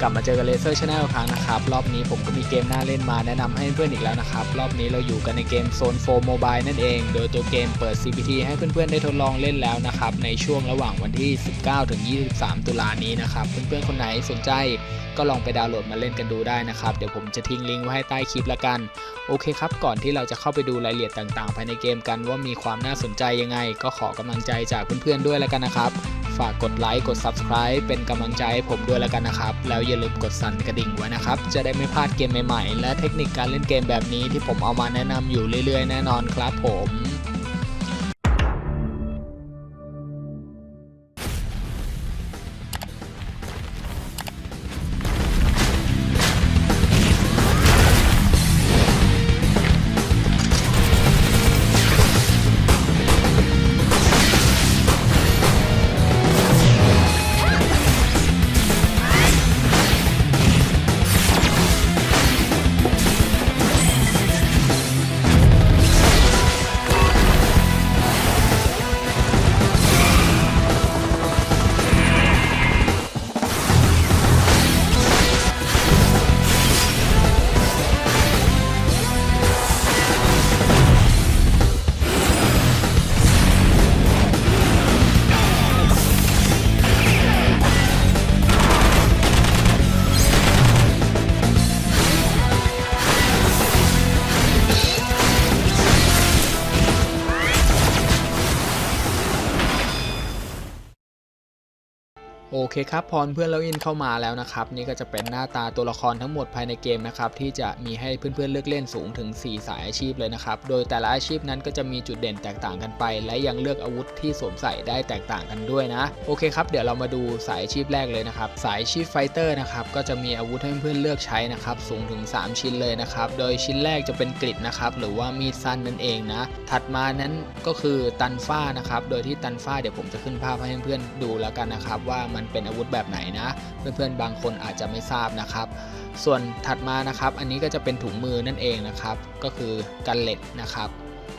กลับมาเจอกันเลเซอร์ชาแนลครั้งนะครับ รอบนี้ผมก็มีเกมน่าเล่นมาแนะนำให้เพื่อนอีกแล้วนะครับ รอบนี้เราอยู่กันในเกมโซน4 Mobile นั่นเอง โดยตัวเกมเปิด CPT ให้เพื่อนๆได้ทดลองเล่นแล้วนะครับ ในช่วงระหว่างวันที่ 19 ถึง 23 ตุลานี้นะครับ เพื่อนๆคนไหนสนใจก็ลองไปดาวน์โหลดมาเล่นกันดูได้นะครับ เดี๋ยวผมจะทิ้งลิงก์ไว้ให้ใต้คลิปละกัน โอเคครับ ก่อนที่เราจะเข้าไปดูรายละเอียดต่างๆ ภายในเกมกันว่ามีความน่าสนใจยังไง ก็ขอกำลังใจจากเพื่อนๆด้วยแล้วกันนะครับ ฝากกดไลค์กด Subscribe เป็นกำลังใจให้ผมด้วยแล้วกันนะครับแล้วอย่าลืมกดสั่นกระดิ่งไว้นะครับ จะได้ไม่พลาดเกมใหม่ๆ และเทคนิคการเล่นเกมแบบนี้ที่ผมเอามาแนะนำอยู่เรื่อยๆ แน่นอนครับผม เคครับพรเพื่อนเราอินเข้ามาแล้วนะครับนี่ก็จะเป็นหน้าตาตัวละครทั้งหมดภายในเกมนะครับที่จะมีให้เพื่อนๆเลือกเล่นสูงถึง 4 สายอาชีพเลยนะครับโดยแต่ละอาชีพนั้นก็จะมีจุดเด่นแตกต่างกันไป และยังเลือกอาวุธที่สวมใส่ได้แตกต่างกันด้วยนะโอเคครับเดี๋ยวเรามาดูสายอาชีพแรกเลยนะครับสายอาชีพไฟเตอร์นะครับก็จะมีอาวุธให้เพื่อนๆเลือกใช้นะครับสูงถึง 3 ชิ้นเลยนะครับโดยชิ้นแรกจะเป็นกริดนะครับหรือว่ามีดสั้นนั่นเองนะถัดมานั้นก็คือตันฟ้านะครับโดยที่ตันฟ้าเดี๋ยวผมจะขึ้นภาพให้เพื่อนๆดูแล้วกันนะครับว่ามันเป็นอาวุธแบบไหนนะ เพื่อนๆบางคนอาจจะไม่ทราบนะครับ ส่วนถัดมานะครับ อันนี้ก็จะเป็นถุงมือนั่นเองนะครับ ก็คือกันเล็ดนะครับ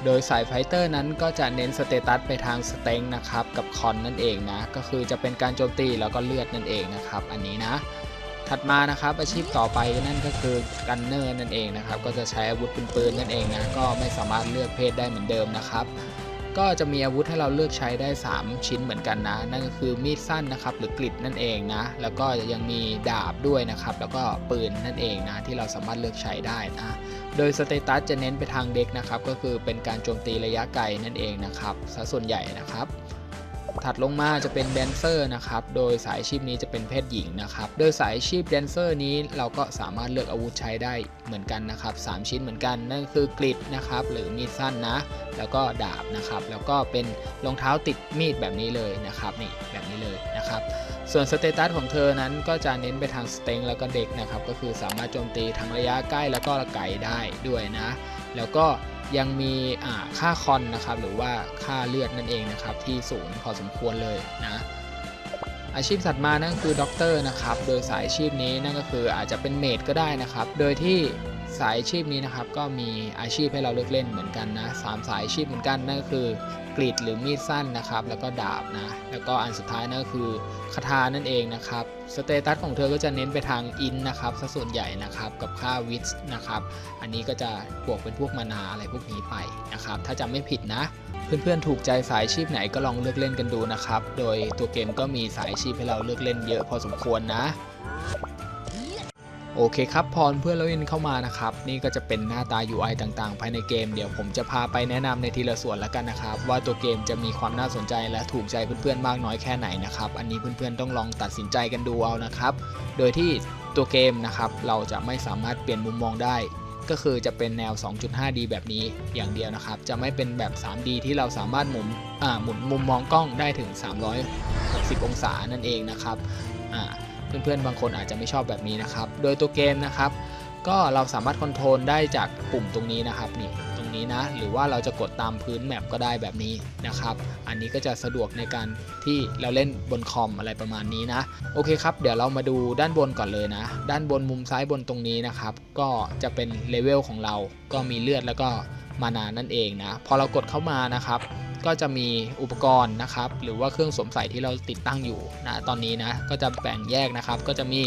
โดยสายไฟเตอร์นั้นก็จะเน้นสเตตัสไปทางสเต็งนะครับกับคอนนั่นเองนะก็คือจะเป็นการโจมตีแล้วก็เลือดนั่นเองนะครับ อันนี้นะ ถัดมานะครับอาชีพต่อไปนั่นก็คือกันเนอร์นั่นเองนะครับ ก็จะใช้อาวุธเป็นปืนนั่นเองนะก็ไม่สามารถเลือกเพศได้เหมือนเดิมนะครับ ก็จะมีอาวุธให้เราเลือกใช้ได้ 3 ชิ้นเหมือนกันนะ นั่นก็คือมีดสั้นนะครับ หรือกริดนั่นเองนะ แล้วก็ยังมีดาบด้วยนะครับ แล้วก็ปืนนั่นเองนะ ที่เราสามารถเลือกใช้ได้นะ โดยสเตตัสจะเน้นไปทางเด็กนะครับ ก็คือเป็นการโจมตีระยะไกลนั่นเองนะครับซะส่วนใหญ่นะครับ ถัดลงมาจะเป็นแดนเซอร์นะครับ โดยสายอาชีพนี้จะเป็นเพศหญิงนะครับ โดยสายอาชีพแดนเซอร์นี้เราก็สามารถเลือกอาวุธใช้ได้เหมือนกันนะครับ 3 ชิ้นเหมือนกัน นั่นคือกริดนะครับ หรือมีดสั้นนะ แล้วก็ดาบนะครับ แล้วก็เป็นรองเท้าติดมีดแบบนี้เลยนะครับ นี่แบบนี้เลยนะครับ ส่วนสเตตัสของเธอนั้นก็จะเน้นไปทางสเต็งแล้วก็เด็กนะครับ ก็คือสามารถโจมตีทั้งระยะใกล้แล้วก็ไกลได้ด้วยนะ แล้วก็ ยังมีค่าคอนนะครับหรือว่าค่าเลือดนั่นเองนะครับที่สูงพอสมควรเลยนะอาชีพถัดมานั่นคือด็อกเตอร์นะครับโดยสายอาชีพนี้นั่นก็คืออาจจะเป็นเมดก็ได้นะครับ โดยที่ สายอาชีพนี้นะครับก็มีอาชีพให้เราเลือกเล่นเหมือนกันนะสามสายอาชีพเหมือนกันนั่นก็คือกรีดหรือมีดสั้นนะครับ แล้วก็ดาบนะแล้วก็อันสุดท้ายนั่นก็คือคาถานั่นเองนะครับสเตตัสของเธอก็จะเน้นไปทางอินนะครับซะส่วนใหญ่นะครับกับค่าวิสนะครับอันนี้ก็จะบวกเป็นพวกมานาอะไรพวกนี้ไปนะครับถ้าจำไม่ผิดนะ เพื่อนๆถูกใจสายอาชีพไหนก็ลองเลือกเล่นกันดูนะครับโดยตัวเกมก็มีสายอาชีพให้เราเลือกเล่นเยอะพอสมควรนะ โอเคครับพอเพื่อนเราอินเข้ามานะครับ นี่ก็จะเป็นหน้าตา UI ต่างๆ ภายในเกม เดี๋ยวผมจะพาไปแนะนำในทีละส่วนแล้วกันนะครับ ว่าตัวเกมจะมีความน่าสนใจและถูกใจเพื่อนๆมากน้อยแค่ไหนนะครับ อันนี้เพื่อนๆต้องลองตัดสินใจกันดูเอานะครับ โดยที่ตัวเกมนะครับเราจะไม่สามารถเปลี่ยนมุมมองได้ ก็คือจะเป็นแนว 2.5D แบบนี้อย่างเดียวนะครับ จะไม่เป็นแบบ 3D ที่เราสามารถหมุนอ่าหมุนมุมมองกล้องได้ถึง 360 องศานั่นเองนะครับอ่า เพื่อนๆ บางคนอาจจะไม่ชอบแบบนี้นะครับ โดยตัวเกมนะครับ ก็เราสามารถคอนโทรลได้จากปุ่มตรงนี้นะครับนี่ตรงนี้นะ หรือว่าเราจะกดตามพื้นแมปก็ได้แบบนี้นะครับ อันนี้ก็จะสะดวกในการที่เราเล่นบนคอมอะไรประมาณนี้นะ โอเคครับ เดี๋ยวเรามาดูด้านบนก่อนเลยนะ ด้านบนมุมซ้ายบนตรงนี้นะครับ ก็จะเป็นเลเวลของเรา ก็มีเลือดแล้วก็มานานั่นเองนะ พอเรากดเข้ามานะครับ ก็จะมีอุปกรณ์นะครับ หรือว่าเครื่องสวมใส่ที่เราติดตั้งอยู่นะตอนนี้นะก็จะแบ่งแยกนะครับ ก็จะมี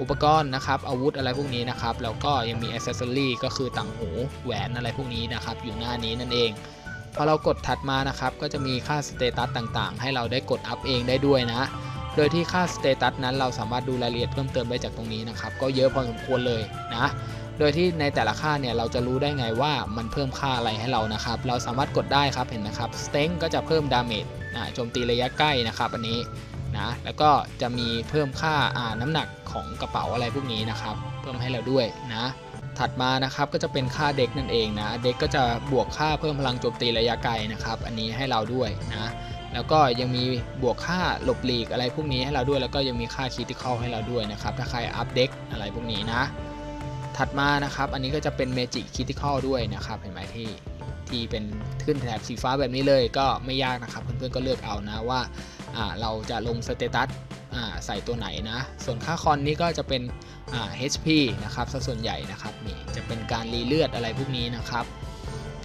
อุปกรณ์นะครับอาวุธอะไรพวกนี้นะครับแล้วก็ยังมีอ c เซอรีก็คือต่างหูแหวนอะไรพวกนี้นะครับ อยู่หน้านี้นั่นเองพอเรากดถัดมานะครับ ก็จะมีค่าสเตตัสต่างๆ ให้เราได้กดอัพเองได้ด้วยนะ โดยที่ค่าสเตตัสนั้นเราสามารถดูรายละเอียดเพิ่มเติมได้จากตรงนี้นะครับ ก็เยอะพอสมควรเลยนะ โดยที่ในแต่ละค่าเนี่ยเราจะรู้ได้ไงว่ามันเพิ่มค่าอะไรให้เรานะครับ เราสามารถกดได้ครับเห็นนะครับสเต็งก็จะเพิ่มดาเมจโจมตีระยะใกล้นะครับอันนี้นะแล้วก็จะมีเพิ่มค่าน้ำหนักของกระเป๋าอะไรพวกนี้นะครับ เพิ่มให้เราด้วยนะถัดมานะครับก็จะเป็นค่าเด็กนั่นเองนะเด็กก็จะบวกค่าเพิ่มพลังโจมตีระยะไกลนะครับ อันนี้ให้เราด้วยนะแล้วก็ยังมีบวกค่าหลบหลีกอะไรพวกนี้ให้เราด้วย แล้วก็ยังมีค่าคิติคอลให้เราด้วยนะครับถ้าใครอัพเด็กอะไรพวกนี้นะ ถัดมานะครับ อันนี้ก็จะเป็น Magic Critical ด้วยนะครับ เห็นไหมที่ที่เป็นขึ้นแถบสีฟ้าแบบนี้เลยก็ไม่ยากนะครับ เพื่อนๆก็เลือกเอานะว่าเราจะลงสเตตัสใส่ตัวไหนนะ ส่วนค่าคอนนี้ก็จะเป็น HP นะครับซะส่วนใหญ่นะครับนี่จะเป็นการรีเลือดอะไรพวกนี้นะครับ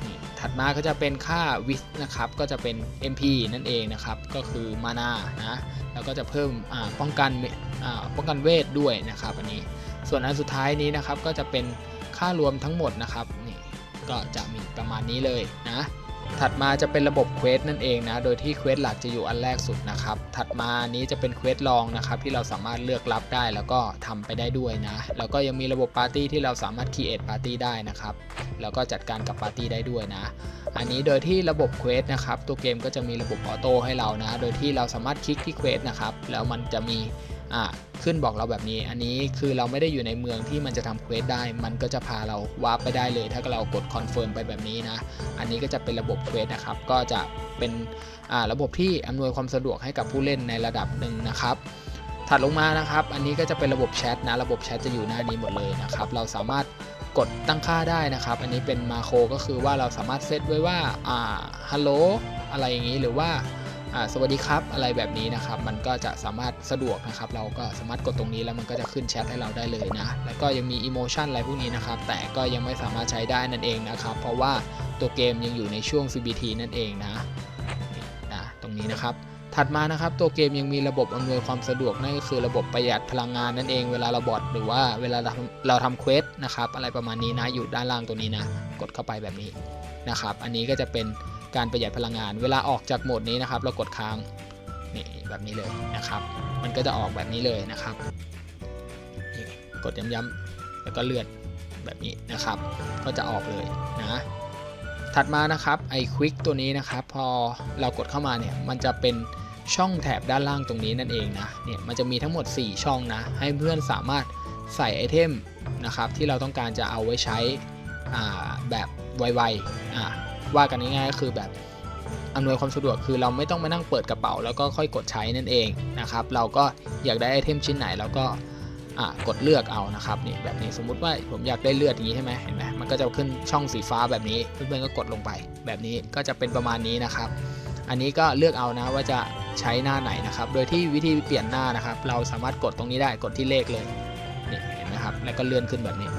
นี่ถัดมาก็จะเป็นค่าวิสนะครับก็จะเป็น MP นั่นเองนะครับ ก็คือมานานะแล้วก็จะเพิ่มป้องกันป้องกันเวทด้วยนะครับอันนี้ ส่วนอันสุดท้ายนี้นะครับก็จะเป็นค่ารวมทั้งหมดนะครับนี่ก็จะมีประมาณนี้เลยนะถัดมาจะเป็นระบบเควสนั่นเองนะ โดยที่เควสหลักจะอยู่อันแรกสุดนะครับ ถัดมานี้จะเป็นเควสรองนะครับที่เราสามารถเลือกรับได้แล้วก็ทำไปได้ด้วยนะ แล้วก็ยังมีระบบปาร์ตี้ที่เราสามารถ create ปาร์ตี้ได้นะครับ แล้วก็จัดการกับปาร์ตี้ได้ด้วยนะ อันนี้โดยที่ระบบเควสนะครับ ตัวเกมก็จะมีระบบออโต้ให้เรานะ โดยที่เราสามารถคลิกที่เควสนะครับ แล้วมันจะมี อ่าขึ้นบอกเราแบบนี้ อันนี้คือเราไม่ได้อยู่ในเมืองที่มันจะทำเควสได้ มันก็จะพาเราวาร์ปไปได้เลย ถ้าเรากดคอนเฟิร์มไปแบบนี้นะ อันนี้ก็จะเป็นระบบเควสนะครับ ก็จะเป็นระบบที่อำนวยความสะดวกให้กับผู้เล่นในระดับหนึ่งนะครับ ถัดลงมานะครับ อันนี้ก็จะเป็นระบบแชทนะ ระบบแชทจะอยู่หน้านี้หมดเลยนะครับ เราสามารถกดตั้งค่าได้นะครับ อันนี้เป็นมาโครก็คือว่าเราสามารถเซตไว้ว่า อ่า ฮัลโหล อะไรอย่างนี้ หรือว่า สวัสดีครับอะไรแบบนี้นะครับ มันก็จะสามารถสะดวกนะครับ เราก็สามารถกดตรงนี้แล้วมันก็จะขึ้นแชทให้เราได้เลยนะ แล้วก็ยังมีอิโมชันอะไรพวกนี้นะครับ แต่ก็ยังไม่สามารถใช้ได้นั่นเองนะครับ เพราะว่าตัวเกมยังอยู่ในช่วง CBT นั่นเองนะนี่นะตรงนี้นะครับถัดมานะครับตัวเกมยังมีระบบอำนวยความสะดวกนั่นก็คือระบบประหยัดพลังงานนั่นเองเวลาเราบอดหรือว่าเวลาเราทำเราทำเควสนะครับอะไรประมาณนี้นะอยู่ด้านล่างตัวนี้นะ กดเข้าไปแบบนี้นะครับ อันนี้ก็จะเป็น การประหยัดพลังงาน เวลาออกจากโหมดนี้นะครับ เรากดค้างนี่แบบนี้เลยนะครับ มันก็จะออกแบบนี้เลยนะครับนี่กดย้ำๆแล้วก็เลื่อนแบบนี้นะครับ ก็จะออกเลยนะถัดมานะครับไอควิกตัวนี้นะครับพอเรากดเข้ามาเนี่ยมันจะเป็นช่องแถบด้านล่างตรงนี้นั่นเองนะเนี่ยมันจะมีทั้งหมด 4 ช่องนะ ให้เพื่อนสามารถใส่ไอเทมนะครับที่เราต้องการจะเอาไว้ใช้แบบไวๆอ่า ว่ากันง่ายๆก็คือแบบอำนวยความสะดวกคือเราไม่ต้องมานั่งเปิดกระเป๋า แล้วก็ค่อยกดใช้นั่นเองนะครับ เราก็อยากได้ไอเทมชิ้นไหนเราก็กดเลือกเอานะครับนี่แบบนี้สมมุติว่าผมอยากได้เลือดอย่างนี้ใช่ไหมเห็นไหมมันก็จะขึ้นช่องสีฟ้าแบบนี้เพื่อนๆก็กดลงไป แบบนี้ก็จะเป็นประมาณนี้นะครับ อันนี้ก็เลือกเอานะว่าจะใช้หน้าไหนนะครับ โดยที่วิธีเปลี่ยนหน้านะครับ เราสามารถกดตรงนี้ได้กดที่เลขเลยนี่เห็นไหมครับแล้วก็เลื่อนขึ้นแบบนี้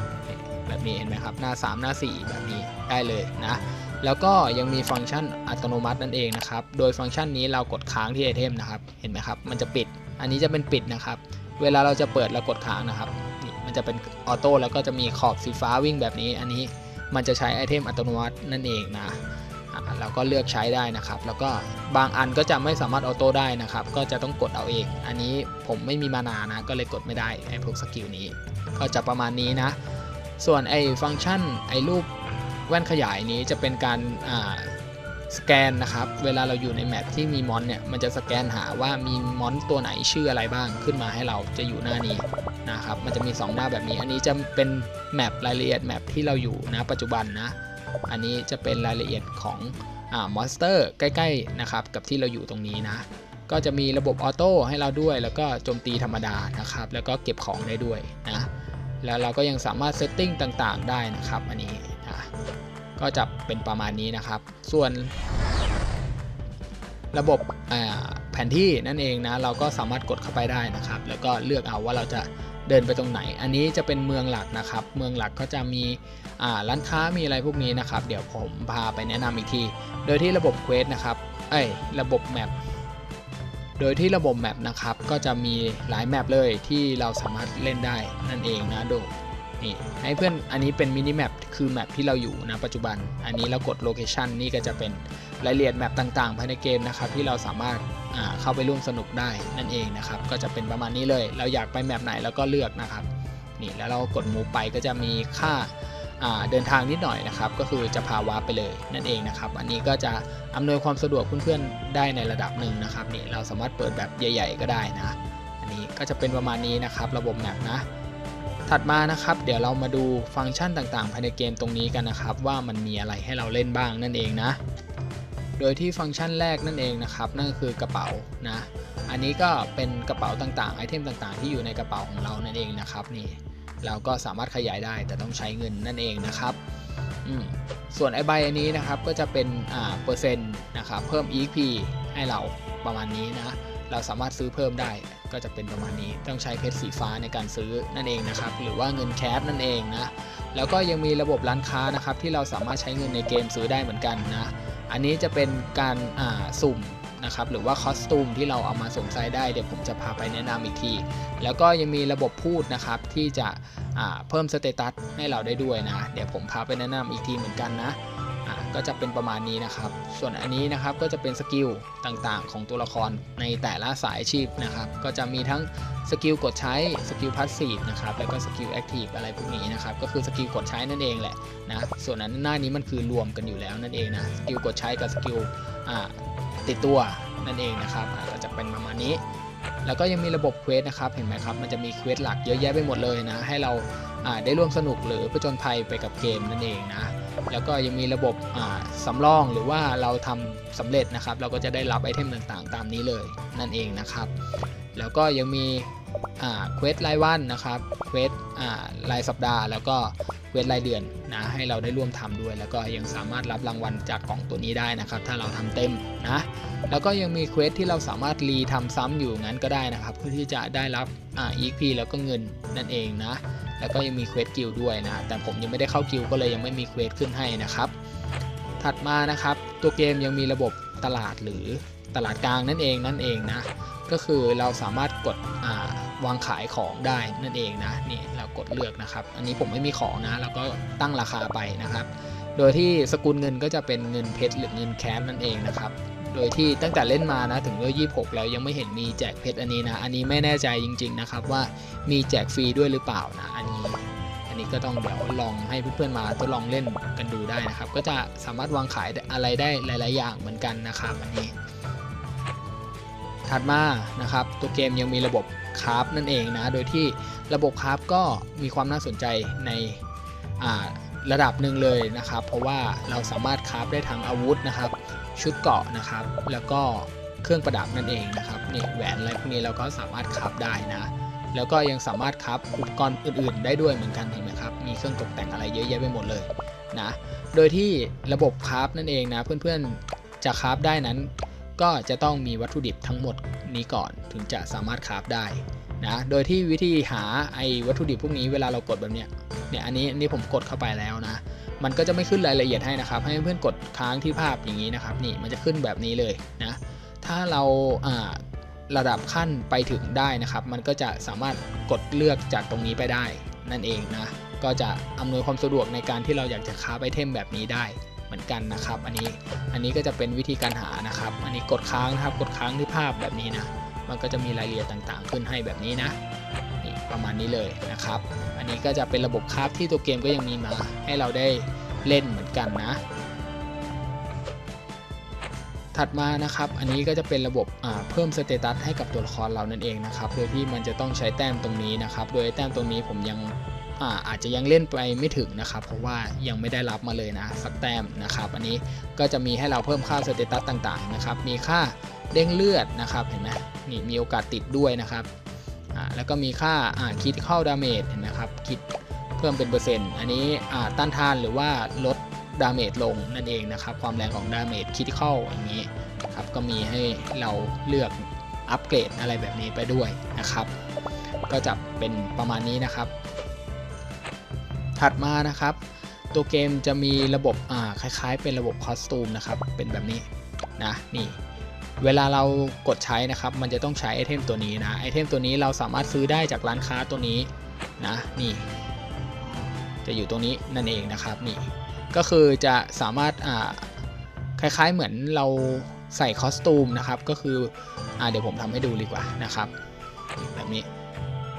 แบบนี้เห็นไหมครับหน้า 3 หน้า 4 แบบนี้ได้เลยนะ แล้วก็ยังมีฟังก์ชันอัตโนมัตินั่นเองนะครับ โดยฟังก์ชันนี้เรากดค้างที่ไอเทมนะครับ เห็นไหมครับ มันจะปิด อันนี้จะเป็นปิดนะครับ เวลาเราจะเปิดเรากดค้างนะครับ มันจะเป็นออโต้แล้วก็จะมีขอบสีฟ้าวิ่งแบบนี้ อันนี้มันจะใช้ไอเทมอัตโนมัตินั่นเองนะอะเราก็เลือกใช้ได้นะครับ แล้วก็บางอันก็จะไม่สามารถออโต้ได้นะครับ ก็จะต้องกดเอาเอง อันนี้ผมไม่มีมานานะ ก็เลยกดไม่ได้ไอพวกสกิลนี้ ก็จะประมาณนี้นะ ส่วนไอฟังก์ชันไอรูป แว่นขยายนี้จะเป็นการสแกนนะครับ เวลาเราอยู่ในแมปที่มีมอนเนี่ย มันจะสแกนหาว่ามีมอนตัวไหนชื่ออะไรบ้างขึ้นมาให้เราจะอยู่หน้านี้นะครับ มันจะมี 2 หน้าแบบนี้ อันนี้จะเป็นแมปรายละเอียดแมปที่เราอยู่นะปัจจุบันนะ อันนี้จะเป็นรายละเอียดของอมอนสเตอร์ใกล้ๆนะครับกับที่เราอยู่ตรงนี้นะ ก็จะมีระบบออโต้ให้เราด้วย แล้วก็โจมตีธรรมดานะครับ แล้วก็เก็บของได้ด้วยนะ แล้วเราก็ยังสามารถเซตติ้งต่างๆได้นะครับ อันนี้ ก็จะเป็นประมาณนี้นะครับ ส่วน ระบบแผนที่นั่นเองนะ เราก็สามารถกดเข้าไปได้นะครับ แล้วก็เลือกเอาว่าเราจะเดินไปตรงไหน อันนี้จะเป็นเมืองหลักนะครับ เมืองหลักก็จะมีร้านค้ามีอะไรพวกนี้นะครับ เดี๋ยวผมพาไปแนะนำอีกที โดยที่ระบบเควสนะครับ เอ้ย ระบบแมป โดยที่ระบบแมปนะครับ ก็จะมีหลายแมปเลยที่เราสามารถเล่นได้นั่นเองนะดู นี่ให้เพื่อนอันนี้เป็นมินิแมปคือแมปที่เราอยู่นะปัจจุบัน อันนี้เรากดโลเคชันนี่ก็จะเป็นรายละเอียดแมปต่างๆ ภายในเกมนะครับที่เราสามารถาเข้าไปร่วมสนุกได้นั่นเองนะครับก็จะเป็นประมาณนี้เลย เราอยากไปแมปไหนเราก็เลือกนะครับนี่แล้วเรากดมูไปก็จะมีค่าาเดินทางนิดหน่อยนะครับ ก็คือจะพาวาไปเลยนั่นเองนะครับ อันนี้ก็จะอำนวยความสะดวกเพื่อนๆได้ในระดับหนึ่งนะครับนี่เราสามารถเปิดแบบใหญ่ ๆ ก็ได้นะ อันนี้ก็จะเป็นประมาณนี้นะครับ ระบบแมปนะ ถัดมานะครับเดี๋ยวเรามาดูฟังก์ชันต่างๆ ภายในเกมตรงนี้กันนะครับ ว่ามันมีอะไรให้เราเล่นบ้างนั่นเองนะ โดยที่ฟังก์ชันแรกนั่นเองนะครับ นั่นก็คือกระเป๋านะ อันนี้ก็เป็นกระเป๋าต่างๆไอเทมต่างๆ ที่อยู่ในกระเป๋าของเรานั่นเองนะครับนี่เราก็สามารถขยายได้แต่ต้องใช้เงินนั่นเองนะครับส่วนไอใบอันนี้นะครับก็จะเป็นอ่าเปอร์เซ็นต์นะครับเพิ่ม EXP ให้เราประมาณนี้นะ เราสามารถซื้อเพิ่มได้ก็จะเป็นประมาณนี้ต้องใช้เพชรสีฟ้าในการซื้อนั่นเองนะครับ หรือว่าเงินแคสนั่นเองนะแล้วก็ยังมีระบบร้านค้านะครับที่เราสามารถใช้เงินในเกมซื้อได้เหมือนกันนะอันนี้จะเป็นการสุ่มนะครับหรือว่าคอสตูมที่เราเอามาสวมใส่ได้เดี๋ยวผมจะพาไปแนะนำอีกที แล้วก็ยังมีระบบพูดนะครับที่จะเพิ่มสเตตัสให้เราได้ด้วยนะ เดี๋ยวผมพาไปแนะนำอีกทีเหมือนกันนะ ก็จะเป็นประมาณนี้นะครับ ส่วนอันนี้นะครับก็จะเป็นสกิลต่างๆ ของตัวละครในแต่ละสายอาชีพนะครับ ก็จะมีทั้งสกิลกดใช้ สกิลพาสซีฟนะครับ แล้วก็สกิลแอคทีฟอะไรพวกนี้นะครับ ก็คือสกิลกดใช้นั่นเองแหละนะ ส่วนนั้นหน้านี้มันคือรวมกันอยู่แล้วนั่นเองนะ สกิลกดใช้กับสกิลติดตัวนั่นเองนะครับก็จะเป็นประมาณนี้ แล้วก็ยังมีระบบเควสนะครับ เห็นไหมครับ มันจะมีเควสหลักเยอะแยะไปหมดเลยนะ ให้เราอ่าได้ร่วมสนุกหรือผจญภัยไปกับเกมนั่นเองนะ แล้วก็ยังมีระบบสำรองหรือว่าเราทำสำเร็จนะครับ เราก็จะได้รับไอเทมต่างๆ ตามนี้เลยนั่นเองนะครับ แล้วก็ยังมีเควสรายวันนะครับเควสรายสัปดาห์ แล้วก็เควสรายเดือนนะให้เราได้ร่วมทำด้วย แล้วก็ยังสามารถรับรางวัลจากกล่องตัวนี้ได้นะครับ ถ้าเราทำเต็มนะแล้วก็ยังมีเควสที่เราสามารถรีทำซ้ำอยู่งั้นก็ได้นะครับ เพื่อที่จะได้รับอ่า EXP แล้วก็เงินนั่นเองนะ แล้วก็ยังมีเควสกิลด้วยนะแต่ผมยังไม่ได้เข้ากิลก็เลยยังไม่มีเควสขึ้นให้นะครับ ถัดมานะครับตัวเกมยังมีระบบตลาดหรือตลาดกลางนั่นเองนั่นเองนะก็คือเราสามารถกดวางขายของได้นั่นเองนะนี่เรากดเลือกนะครับ อันนี้ผมไม่มีของนะแล้วก็ตั้งราคาไปนะครับ โดยที่สกุลเงินก็จะเป็นเงินเพชรหรือเงินแคสนั่นเองนะครับ โดยที่ตั้งแต่เล่นมานะถึงเวล26แล้วยังไม่เห็นมีแจกเพชรอันนี้นะ อันนี้ไม่แน่ใจจริง ๆนะครับ ว่ามีแจกฟรีด้วยหรือเปล่านะอันนี้ อันนี้ก็ต้องเดี๋ยวลองให้เพื่อนๆมาทดลองเล่นกันดูได้นะครับ ก็จะสามารถวางขายอะไรได้หลาย ๆ อย่างเหมือนกันนะครับอันนี้ ถัดมานะครับ ตัวเกมยังมีระบบคราฟนั่นเองนะ โดยที่ระบบคราฟก็มีความน่าสนใจในอ่าระดับหนึ่งเลยนะครับ เพราะว่าเราสามารถคราฟได้ทั้งอาวุธนะครับ ชุดเกาะนะครับ แล้วก็เครื่องประดับนั่นเองนะครับนี่แหวนอะไรพวกนี้เราก็สามารถคราฟได้นะ แล้วก็ยังสามารถคราฟอุปกรณ์อื่น ๆ ได้ด้วยเหมือนกันเห็นไหมครับ มีเครื่องตกแต่งอะไรเยอะแยะไปหมดเลยนะ โดยที่ระบบคราฟนั่นเองนะ เพื่อนๆจะคราฟได้นั้น ก็จะต้องมีวัตถุดิบทั้งหมดนี้ก่อนถึงจะสามารถคราฟได้นะ โดยที่วิธีหาไอ้วัตถุดิบพวกนี้เวลาเรากดแบบเนี้ยเนี่ยอันนี้อันนี้ผมกดเข้าไปแล้วนะ มันก็จะไม่ขึ้นรายละเอียดให้นะครับ ให้เพื่อนกดค้างที่ภาพอย่างนี้นะครับนี่มันจะขึ้นแบบนี้เลยนะถ้าเราอ่าระดับขั้นไปถึงได้นะครับ มันก็จะสามารถกดเลือกจากตรงนี้ไปได้นั่นเองนะก็จะอำนวยความสะดวกในการที่เราอยากจะค้าไอเทมแบบนี้ได้เหมือนกันนะครับ อันนี้อันนี้ก็จะเป็นวิธีการหานะครับ อันนี้กดค้างนะครับกดค้างที่ภาพแบบนี้นะมันก็จะมีรายละเอียดต่างๆ ขึ้นให้แบบนี้นะนี่ประมาณนี้เลยนะครับ นนี้ก็จะเป็นระบบคราฟที่ตัวเกมก็ยังมีมาให้เราได้เล่นเหมือนกันนะ ถัดมานะครับ อันนี้ก็จะเป็นระบบเพิ่มสเตตัสให้กับตัวละครเรานั่นเองนะครับ โดยที่มันจะต้องใช้แต้มตรงนี้นะครับ โดยแต้มตรงนี้ผมยังอาอาจจะยังเล่นไปไม่ถึงนะครับ เพราะว่ายังไม่ได้รับมาเลยนะสักแต้มนะครับ อันนี้ก็จะมีให้เราเพิ่มค่าสเตตัสต่างๆนะครับ มีค่าเด้งเลือดนะครับ เห็นไหมนี่มีโอกาสติดด้วยนะครับ อ่าแล้วก็มีค่าอ่าคิดเข้าดาเมจเห็นไหมครับคิดเพิ่มเป็นเปอร์เซ็นต์ อันนี้อ่าต้านทานหรือว่าลดดาเมจลงนั่นเองนะครับความแรงของดาเมจคิดเข้าอย่างนี้ครับก็มีให้เราเลือกอัปเกรดอะไรแบบนี้ไปด้วยนะครับ ก็จะเป็นประมาณนี้นะครับ ถัดมานะครับ ตัวเกมจะมีระบบอ่าคล้ายๆ เป็นระบบคอสตูมนะครับเป็นแบบนี้นะนี่ เวลาเรากดใช้นะครับ มันจะต้องใช้ไอเทมตัวนี้นะ ไอเทมตัวนี้เราสามารถซื้อได้จากร้านค้าตัวนี้นะ นี่ จะอยู่ตรงนี้นั่นเองนะครับ นี่ ก็คือจะสามารถอ่าคล้ายๆเหมือนเราใส่คอสตูมนะครับ ก็คืออ่าเดี๋ยวผมทำให้ดูดีกว่านะครับ แบบนี้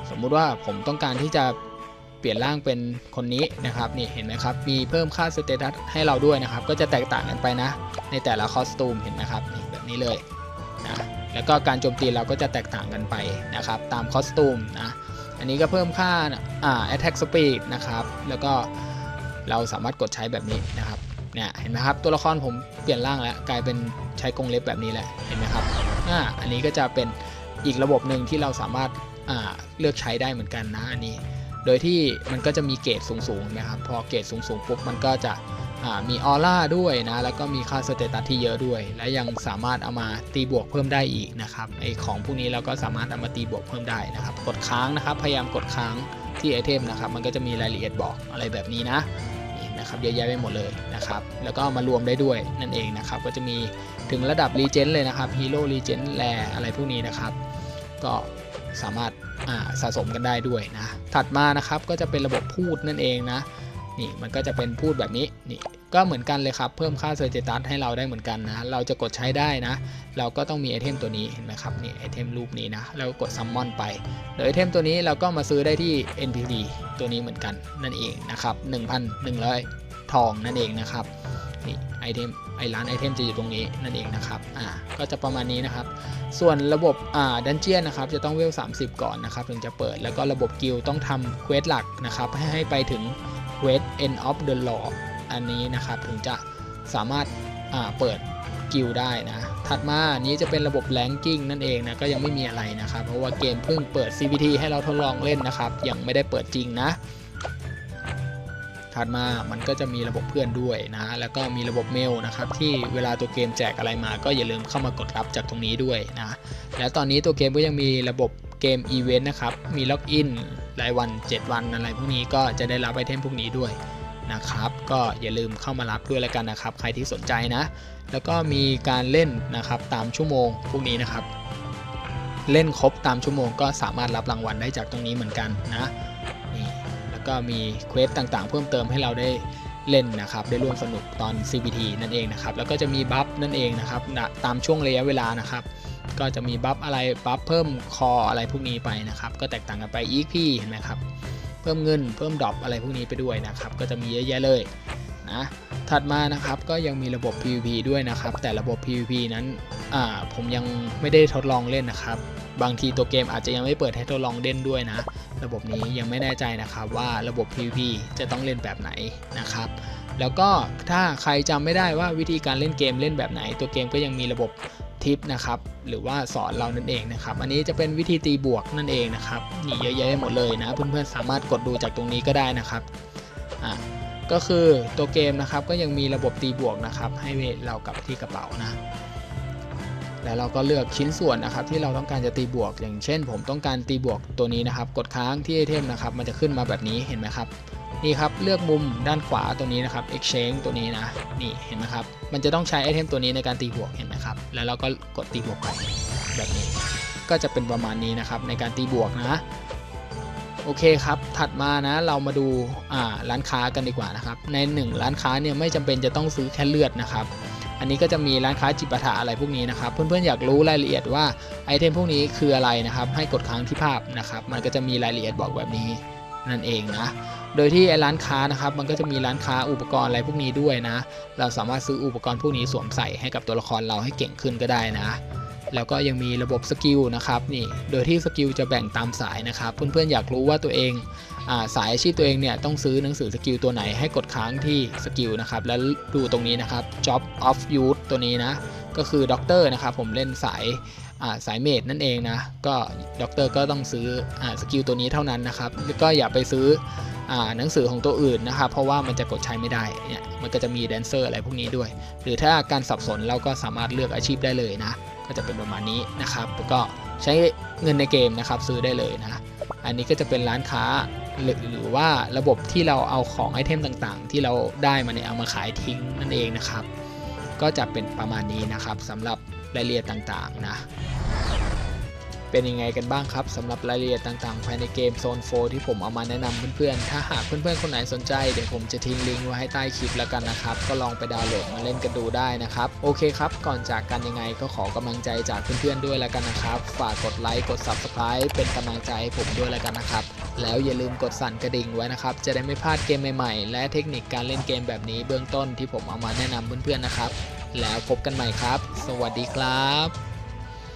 สมมุติว่าผมต้องการที่จะเปลี่ยนร่างเป็นคนนี้นะครับ นี่เห็นไหมครับ มีเพิ่มค่าสเตตัสให้เราด้วยนะครับ ก็จะแตกต่างกันไปนะ ในแต่ละคอสตูมเห็นไหมครับนี่แบบ นี้เลยนะแล้วก็การโจมตีเราก็จะแตกต่างกันไปนะครับ ตามคอสตูมนะอันนี้ก็เพิ่มค่าอ่า attack speed นะครับ แล้วก็เราสามารถกดใช้แบบนี้นะครับเนี่ยเห็นไหมครับตัวละครผมเปลี่ยนร่างแล้วกลายเป็นใช้กรงเล็บแบบนี้แหละเห็นไหมครับอ่าอันนี้ก็จะเป็นอีกระบบหนึ่งที่เราสามารถอ่าเลือกใช้ได้เหมือนกันนะอันนี้ โดยที่มันก็จะมีเกรดสูงๆนะครับพอเกรดสูงๆปุ๊บมันก็จะ มีออร่าด้วยนะ แล้วก็มีค่าสเตตัสที่เยอะด้วย และยังสามารถเอามาตีบวกเพิ่มได้อีกนะครับไอของพวกนี้เราก็สามารถเอามาตีบวกเพิ่มได้นะครับ กดค้างนะครับพยายามกดค้างที่ไอเทมนะครับ มันก็จะมีรายละเอียดบอกอะไรแบบนี้นะนี่นะครับเยอะแยะไปหมดเลยนะครับ แล้วก็มารวมได้ด้วยนั่นเองนะครับ ก็จะมีถึงระดับรีเจนเลยนะครับฮีโร่รีเจนแรอะไรพวกนี้นะครับ ก็สามารถสะสมกันได้ด้วยนะ ถัดมานะครับก็จะเป็นระบบพูดนั่นเองนะ นี่มันก็จะเป็นพูดแบบนี้นี่ก็เหมือนกันเลยครับ เพิ่มค่าเซอร์เจตัสให้เราได้เหมือนกันนะ เราจะกดใช้ได้นะ เราก็ต้องมีไอเทมตัวนี้เห็นไหมครับนี่ไอเทมรูปนี้นะแล้วกดซัมมอนไปโดยไอเทมตัวนี้เราก็มาซื้อได้ที่ NPD ตัวนี้เหมือนกันนั่นเองนะครับ1,100 ทองนั่นเองนะครับนี่ไอเทมไอร้านไอเทมจะอยู่ตรงนี้นั่นเองนะครับอ่าก็จะประมาณนี้นะครับ ส่วนระบบอ่าดันเจียนนะครับจะต้องเวล 30 ก่อนนะครับถึงจะเปิดแล้วก็ระบบกิลต้องทำเควสหลักนะครับให้ให้ไปถึง เควส end of the law อันนี้นะครับถึงจะสามารถเปิดกิลได้นะ ถัดมาอันนี้จะเป็นระบบแ a งกิ้งนั่นเองนะ ก็ยังไม่มีอะไรนะครับ เพราะว่าเกมเพิ่งเปิด CVT ให้เราทดลองเล่นนะครับ ยังไม่ได้เปิดจริงนะ ถัดมามันก็จะมีระบบเพื่อนด้วยนะ แล้วก็มีระบบเมลนะครับ ที่เวลาตัวเกมแจกอะไรมา ก็อย่าลืมเข้ามากดรับจากตรงนี้ด้วยนะ แล้วตอนนี้ตัวเกมก็ยังมีระบบเกมอีเวนต์นะครับ มีล็อกอิน รายวัน 7 วันอะไรพวกนี้ก็จะได้รับไอเทมพวกนี้ด้วยนะครับ ก็อย่าลืมเข้ามารับด้วยแล้วกันนะครับ ใครที่สนใจนะ แล้วก็มีการเล่นนะครับตามชั่วโมงพวกนี้นะครับ เล่นครบตามชั่วโมงก็สามารถรับรางวัลได้จากตรงนี้เหมือนกันนะนี่แล้วก็มีเควสต่างๆ เพิ่มเติมให้เราได้เล่นนะครับ ได้ร่วมสนุกตอน CBT นั่นเองนะครับ แล้วก็จะมีบัฟนั่นเองนะครับนะตามช่วงระยะเวลานะครับ ก็จะมีบัฟอะไรบัฟเพิ่มคออะไรพวกนี้ไปนะครับ ก็แตกต่างกันไป EXP เห็นไหมครับ เพิ่มเงินเพิ่มดรอปอะไรพวกนี้ไปด้วยนะครับ ก็จะมีเยอะแยะเลยนะถัดมานะครับก็ยังมีระบบ PVP ด้วยนะครับ แต่ระบบ PVP นั้นอ่าผมยังไม่ได้ทดลองเล่นนะครับ บางทีตัวเกมอาจจะยังไม่เปิดให้ทดลองเล่นด้วยนะ ระบบนี้ยังไม่แน่ใจนะครับว่าระบบ PVP จะต้องเล่นแบบไหนนะครับ แล้วก็ถ้าใครจำไม่ได้ว่าวิธีการเล่นเกมเล่นแบบไหน ตัวเกมก็ยังมีระบบ ทิปนะครับหรือว่าสอนเรานั่นเองนะครับอันนี้จะเป็นวิธีตีบวกนั่นเองนะครับนี่เยอะแยะหมดเลยนะเพื่อนๆสามารถกดดูจากตรงนี้ก็ได้นะครับอ่าก็คือตัวเกมนะครับก็ยังมีระบบตีบวกนะครับ ให้เรากลับที่กระเป๋านะแล้วเราก็เลือกชิ้นส่วนนะครับ ที่เราต้องการจะตีบวก อย่างเช่น ผมต้องการตีบวกตัวนี้นะครับ กดค้างที่ไอเทมนะครับ มันจะขึ้นมาแบบนี้เห็นไหมครับ นี่ครับเลือกมุมด้านขวาตัวนี้นะครับ exchange ตัวนี้นะนี่เห็นไหมครับมันจะต้องใช้ไอเทมตัวนี้ในการตีบวกเห็นไหมครับแล้วเราก็กดตีบวกไปแบบนี้ ก็จะเป็นประมาณนี้นะครับในการตีบวกนะโอเคครับ ถัดมานะเรามาดูอ่าร้านค้ากันดีกว่านะครับในหนึ่งร้านค้าเนี่ยไม่จำเป็นจะต้องซื้อแค่เลือดนะครับอันนี้ก็จะมีร้านค้าจิปาถะอะไรพวกนี้นะครับเพื่อนๆอยากรู้รายละเอียดว่าไอเทมพวกนี้คืออะไรนะครับให้กดค้างที่ภาพนะครับมันก็จะมีรายละเอียดบอกแบบนี้นั่นเองนะ โดยที่ไอ้ร้านค้านะครับมันก็จะมีร้านค้าอุปกรณ์อะไรพวกนี้ด้วยนะ เราสามารถซื้ออุปกรณ์พวกนี้สวมใส่ให้กับตัวละครเราให้เก่งขึ้นก็ได้นะ แล้วก็ยังมีระบบสกิลนะครับนี่โดยที่สกิลจะแบ่งตามสายนะครับเพื่อนๆอยากรู้ว่าตัวเองอาสายอาชีพตัวเองเนี่ยต้องซื้อหนังสือสกิลตัวไหนให้กดค้างที่สกิลนะครับแล้วดูตรงนี้นะครับ job of youth ตัวนี้นะก็คือด็อกเตอร์นะครับผมเล่นสายาสายเมดนั่นเองนะก็ด็อกเตอร์ก็ต้องซื้ออสกิลตัวนี้เท่านั้นนะครับแล้วก็อย่าไปซื้อ หนังสือของตัวอื่นนะครับเพราะว่ามันจะกดใช้ไม่ได้เนี่ยมันก็จะมีแดนเซอร์อะไรพวกนี้ด้วย หรือถ้าการสับสนเราก็สามารถเลือกอาชีพได้เลยนะ ก็จะเป็นประมาณนี้นะครับแล้วก็ใช้เงินในเกมนะครับซื้อได้เลยนะ อันนี้ก็จะเป็นร้านค้าหรือหรือว่าระบบที่เราเอาของไอเทมต่างๆ ที่เราได้มาเนี่ยเอามาขายทิ้งนั่นเองนะครับ ก็จะเป็นประมาณนี้นะครับสำหรับรายละเอียดต่างๆนะ เป็นยังไงกันบ้างครับสำหรับรายละเอียดต่างๆ ภายในเกมโซน4ที่ผมเอามาแนะนำเพื่อนๆ ถ้าหากเพื่อนๆ คนไหนสนใจเดี๋ยวผมจะทิ้งลิงก์ไว้ให้ใต้คลิปแล้วกันนะครับ ก็ลองไปดาวน์โหลดมาเล่นกันดูได้นะครับ โอเคครับ ก่อนจากกันยังไงก็ขอกำลังใจจากเพื่อนๆด้วยแล้วกันนะครับ ฝากกดไลค์กด Subscribe เป็นกำลังใจให้ผมด้วยแล้วกันนะครับ แล้วอย่าลืมกดสั่นกระดิ่งไว้นะครับจะได้ไม่พลาดเกมใหม่ๆ และเทคนิคการเล่นเกมแบบนี้เบื้องต้นที่ผมเอามาแนะนำเพื่อนๆนะครับแล้วพบกันใหม่ครับ สวัสดีครับ